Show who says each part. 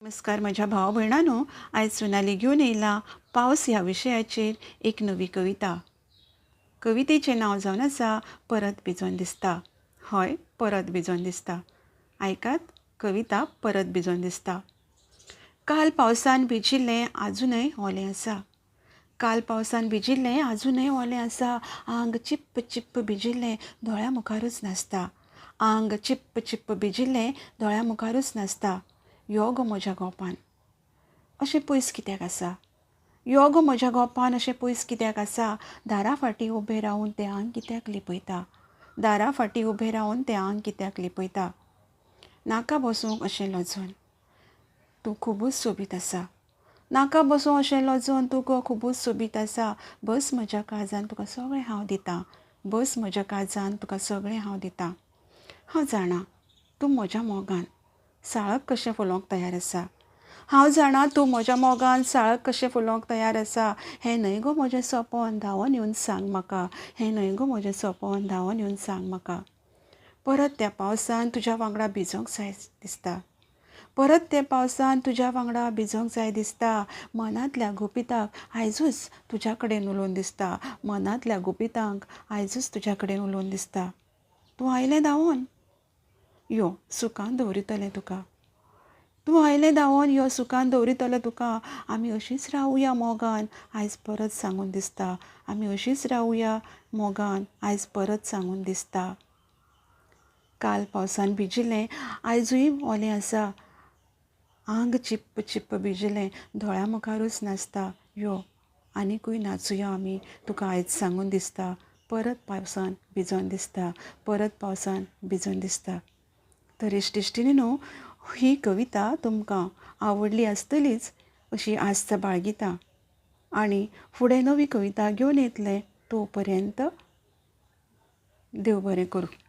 Speaker 1: नमस्कार माझ्या भाव भयणांनो आयज सोनाली घेवन येयला पावस ह्या विशयाचेर एक नवी कविता. कवितेचें नांव जावन आसा परत भिजोन दिसता. हय परत भिजोन दिसता. आयकात कविता परत भिजोन दिसता. काल पावसान भिजिल्लें आजुनय ओलें आसा काल पावसान भिजिल्लें आजुनय ओलें आसा आंग चिप्प चिप्प भिजिल्लें दोळ्या मुखारूच नासता. आंग चिप्प चिप्प भिजिल्लें दोळ्या मुखारूच नासता. यो गो म्हज्या गोपान. अशें पयस कित्याक आसा? यो गो म्हज्या गोपान अशें पयस कित्याक आसा? दारा फाटीं उबें रावून तें आंग कित्याक लिपयता? दारा फाटीं उबें रावून तें आंग कित्याक लिपयता? नाका बसूंक अशें लजून तूं खुबूच सोबीत आसा. नाका बसूं अशें लजून तूं गो खुबूच सोबीत आसा. बस म्हज्या काळजान तुका सगळें हांव दितां. बस म्हज्या काळजान तुका सगळें हांव दितां. हांव जाणा तूं म्हज्या मोगान. साळक कशें फुलोवंक तयार आसा? हांव जाणा तूं म्हज्या मोगान साळक कशें फुलोवंक तयार आसा? हें न्हय गो म्हजें सोंपोन धांवन येवन सांग म्हाका. हें न्हय गो म्हजें सोंपोन धांवन येवन सांग म्हाका. परत त्या पावसान तुज्या वांगडा भिजोंक जाय दिसता. परत त्या पावसान तुज्या वांगडा भिजोंक जाय दिसता. मनांतल्या गुपिताक आयजूच तुज्या कडेन उलोवन दिसता. मनांतल्या गुपितांक आयजूच तुज्या कडेन उलोवन दिसता. तूं आयलें धांवोन? यो सुखान दवरितलें तुका. तूं आयलें धांवोन यो सुखान दवरितलो तुका. आमी अशींच रावुया मोगान आयज परत सांगून दिसता. आमी अशींच रावुया मोगान आयज परत सांगून दिसता. काल पावसान भिजिल्लें आयजूय ओलें आसा. आंग चिप्प चिप्प भिजिल्लें दोळ्या मुखारूच नाचता. यो आनीकूय नाचुया आमी तुका आयज सांगून दिसता. परत पावसान भिजोन दिसता. परत पावसान भिजोन दिसता. तर इश्ट ही कविता तुमकां आवडली आसतलीच अशी आस्त बाळगितां. आनी फुडें नवी कविता घेवन येतलें तो पर्यंत देव बरें करूं.